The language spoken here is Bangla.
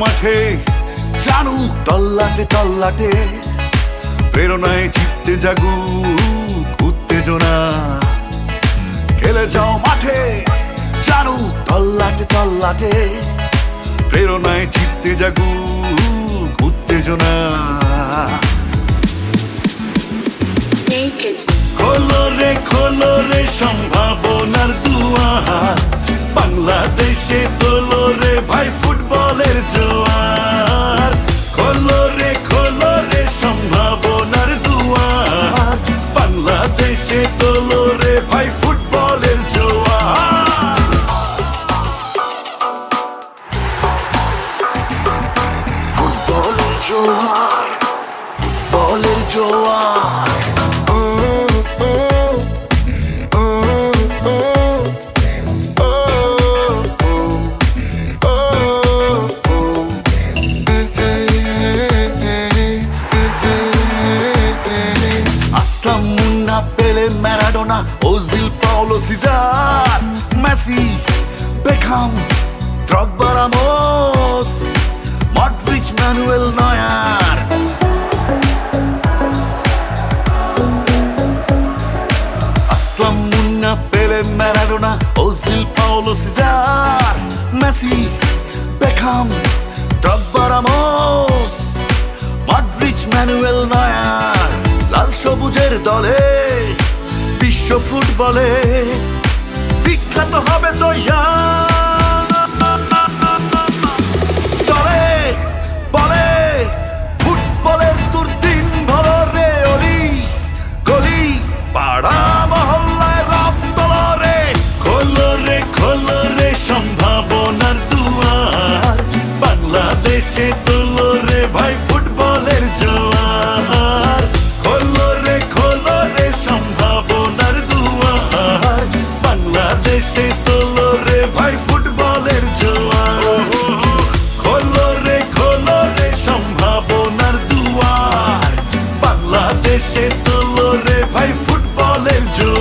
মাঠে, জানু তল্লাটে তল্লাটে, প্রেরণায় জিততে জাগু উত্তেজনা। খেলে যাও মাঠে, জানু তল্লাটে তল্লাটে, প্রেরণায় জিততে জাগু উত্তেজনা। Pele Maradona, Ozil, Paulo, Cesar, Messi, Beckham, Drogba, Ramos, Modric, Manuel Neuer. Aslam Munna, Pele Maradona, Ozil, Paulo, Cesar, Messi, Beckham, Drogba, Ramos, Modric, Manuel Neuer. সবুজের দলে, বিশ্ব ফুটবলে বিখ্যাত হবে তো চলে বলে, ফুটবলের দুর্দিন অলি রাম রে। খোলো রে খোলো রে বাংলাদেশে আসছে তোলো রে ভাই ফুটবলের জোর।